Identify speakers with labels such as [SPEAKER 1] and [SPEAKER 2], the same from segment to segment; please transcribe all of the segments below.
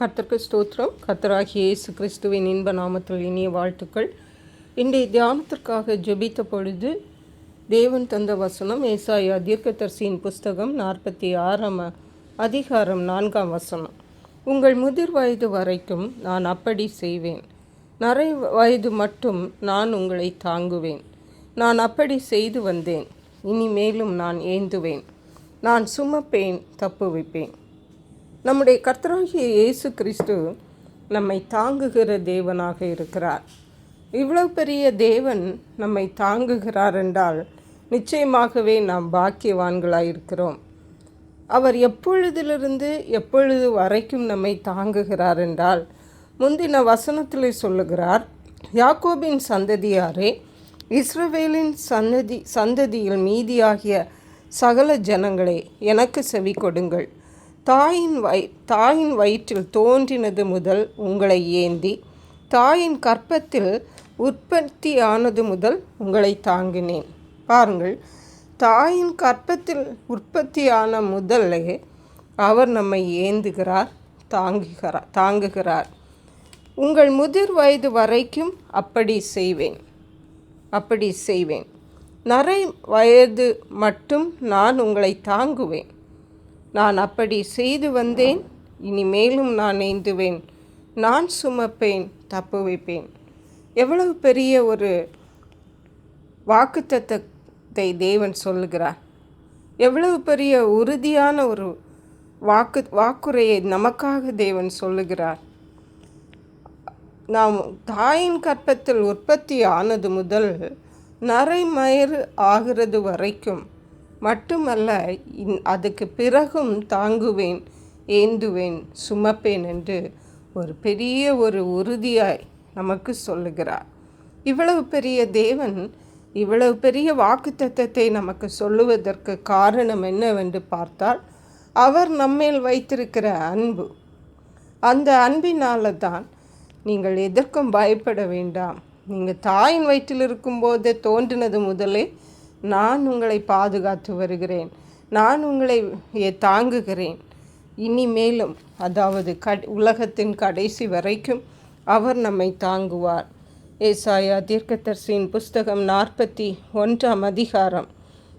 [SPEAKER 1] கர்த்தர்க்கு ஸ்தோத்திரம். கர்த்தராகிய இயேசு கிறிஸ்துவின் இன்ப நாமத்தில் இனிய வாழ்த்துக்கள். இன்றைய தியானத்திற்காக ஜெபித்த பொழுது தேவன் தந்த வசனம் ஏசாயா தீர்க்கதர்சியின் புஸ்தகம் நாற்பத்தி ஆறாம் அதிகாரம் நான்காம் வசனம். உங்கள் முதிர் வயது வரைக்கும் நான் அப்படி செய்வேன். நரை வயது மட்டும் நான் உங்களை தாங்குவேன். நான் அப்படி செய்து வந்தேன். இனிமேலும் நான் ஏந்துவேன். நான் சுமப்பேன் தப்புவிப்பேன். நம்முடைய கர்த்தராகிய இயேசு கிறிஸ்து நம்மை தாங்குகிற தேவனாக இருக்கிறார். இவ்வளவு பெரிய தேவன் நம்மை தாங்குகிறார் என்றால் நிச்சயமாகவே நாம் பாக்கியவான்களாக இருக்கிறோம். அவர் எப்பொழுதிலிருந்து எப்பொழுது வரைக்கும் நம்மை தாங்குகிறார் என்றால் முந்தின வசனத்தில் சொல்லுகிறார் யாக்கோபின் சந்ததியாரே இஸ்ரவேலின் சந்ததி சந்ததியில் மீதியாகிய சகல ஜனங்களே எனக்கு செவி கொடுங்கள். தாயின் வய தாயின் வயிற்றில் தோன்றினது முதல் உங்களை ஏந்தி தாயின் கற்பத்தில் உற்பத்தியானது முதல் உங்களை தாங்கினேன். பாருங்கள் தாயின் கற்பத்தில் உற்பத்தியான முதலே அவர் நம்மை ஏந்துகிறார் தாங்குகிறார் தாங்குகிறார். உங்கள் முதிர் வயது வரைக்கும் அப்படி செய்வேன் அப்படி செய்வேன். நரை வயது மட்டும் நான் உங்களை தாங்குவேன். நான் அப்படி செய்து வந்தேன் இனிமேலும் நான் ஏந்துவேன் நான் சுமப்பேன் தப்பு வைப்பேன். எவ்வளவு பெரிய ஒரு வாக்குத்தத்தை தேவன் சொல்லுகிறார். எவ்வளவு பெரிய உறுதியான ஒரு வாக்கு வாக்குரையை நமக்காக தேவன் சொல்லுகிறார். நாம் தாயின் கற்பத்தில் உற்பத்தி ஆனது முதல் நரைமயிறு ஆகிறது வரைக்கும் மட்டுமல்ல அதுக்கு பிறகும் தாங்குவேன் ஏந்துவேன் சுமப்பேன் என்று ஒரு பெரிய ஒரு உறுதியாய் நமக்கு சொல்லுகிறார். இவ்வளவு பெரிய தேவன் இவ்வளவு பெரிய வாக்கு நமக்கு சொல்லுவதற்கு காரணம் என்னவென்று பார்த்தால் அவர் நம்மேல் வைத்திருக்கிற அன்பு. அந்த அன்பினால தான் நீங்கள் எதற்கும் பயப்பட வேண்டாம். நீங்கள் தாயின் வயிற்றில் இருக்கும்போதே தோன்றினது முதலே நான் உங்களை பாதுகாத்து வருகிறேன். நான் உங்களை தாங்குகிறேன். இனிமேலும் அதாவது கட் உலகத்தின் கடைசி வரைக்கும் அவர் நம்மை தாங்குவார். ஏசாயா தீர்க்கதர்சியின் புஸ்தகம் நாற்பத்தி ஒன்றாம் அதிகாரம்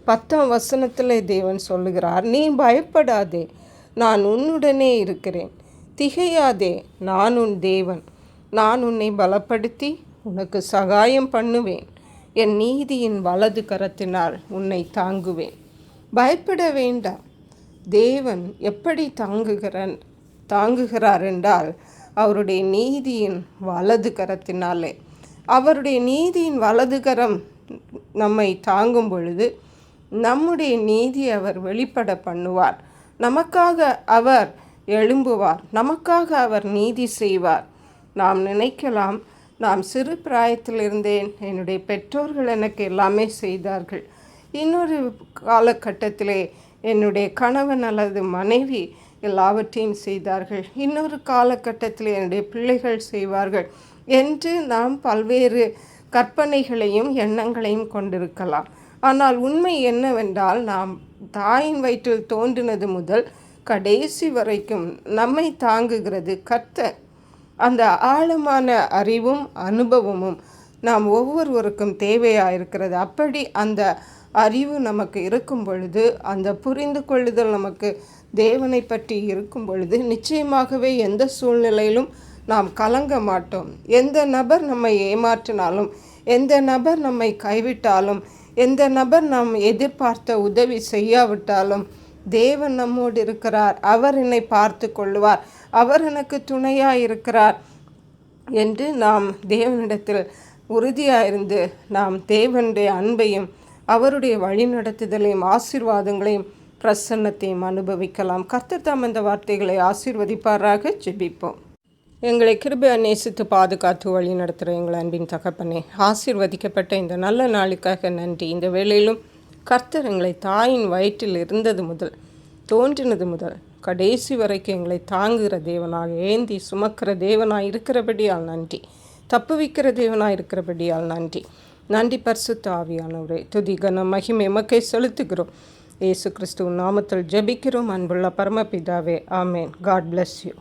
[SPEAKER 1] பத்தாம் வசனத்தில் தேவன் சொல்லுகிறார் நீ பயப்படாதே நான் உன்னுடனே இருக்கிறேன். திகையாதே நான் உன் தேவன். நான் உன்னை பலப்படுத்தி உனக்கு சகாயம் பண்ணுவேன். என் நீதியின் வலது கரத்தினால் உன்னை தாங்குவேன். பயப்பட வேண்டாம். தேவன் எப்படி தாங்குகிறான் தாங்குகிறார் என்றால் அவருடைய நீதியின் வலது கரத்தினாலே. அவருடைய நீதியின் வலது கரம் நம்மை தாங்கும் பொழுது நம்முடைய நீதி அவர் வெளிப்பட பண்ணுவார். நமக்காக அவர் எழும்புவார். நமக்காக அவர் நீதி செய்வார். நாம் நினைக்கலாம் நான் சிறு பிராயத்தில் இருந்தேன் என்னுடைய பெற்றோர்கள் எனக்கு எல்லாமே செய்தார்கள். இன்னொரு காலகட்டத்திலே என்னுடைய கணவன் அல்லது மனைவி எல்லாவற்றையும் செய்தார்கள். இன்னொரு காலகட்டத்தில் என்னுடைய பிள்ளைகள் செய்வார்கள் என்று நாம் பல்வேறு கற்பனைகளையும் எண்ணங்களையும் கொண்டிருக்கலாம். ஆனால் உண்மை என்னவென்றால் நாம் தாயின் வயிற்றில் தோன்றினது முதல் கடைசி வரைக்கும் நம்மை தாங்குகிறது கர்த்தர். அந்த ஆழமான அறிவும் அனுபவமும் நாம் ஒவ்வொருவருக்கும் தேவையாக இருக்கிறது அப்படி அந்த அறிவு நமக்கு இருக்கும் பொழுது அந்த புரிந்து கொள்ளுதல் நமக்கு தேவனை பற்றி இருக்கும் பொழுது நிச்சயமாகவே எந்த சூழ்நிலையிலும் நாம் கலங்க மாட்டோம். எந்த நபர் நம்மை ஏமாற்றினாலும் எந்த நபர் நம்மை கைவிட்டாலும் எந்த நபர் நாம் எதிர்பார்த்த உதவி செய்யாவிட்டாலும் தேவன் நம்மோடு இருக்கிறார். அவர் என்னை பார்த்து கொள்வார் அவர் எனக்கு துணையாக இருக்கிறார் என்று நாம் தேவனிடத்தில் உறுதியாக இருந்து நாம் தேவனுடைய அன்பையும் அவருடைய வழிநடத்துதலையும் ஆசீர்வாதங்களையும் பிரசன்னத்தையும் அனுபவிக்கலாம். கர்த்தர் தாம் அந்த வார்த்தைகளை ஆசீர்வதிப்பாராக. ஜெபிப்போம். எங்களை கிருபை நேசித்து பாதுகாத்து வழி நடத்துகிற எங்கள் அன்பின் தகப்பனே ஆசீர்வதிக்கப்பட்ட இந்த நல்ல நாளுக்காக நன்றி. இந்த வேளையிலும் கர்த்தர் எங்களை தாயின் வயிற்றில் இருந்தது முதல் தோன்றினது முதல். கடைசி வரைக்கும் எங்களை தாங்குகிற தேவனாக ஏந்தி சுமக்கிற தேவனாக இருக்கிறபடியால் நன்றி. தப்பு வைக்கிற தேவனாக இருக்கிறபடியால் நன்றி. நன்றி பரிசுத்த ஆவியானவரே துதி கன மகிமை மக்கை செலுத்துகிறோம். ஏசு கிறிஸ்துவ நாமத்தில் ஜபிக்கிறோம். அன்புள்ள பரமபிதாவே ஆமேன். God bless you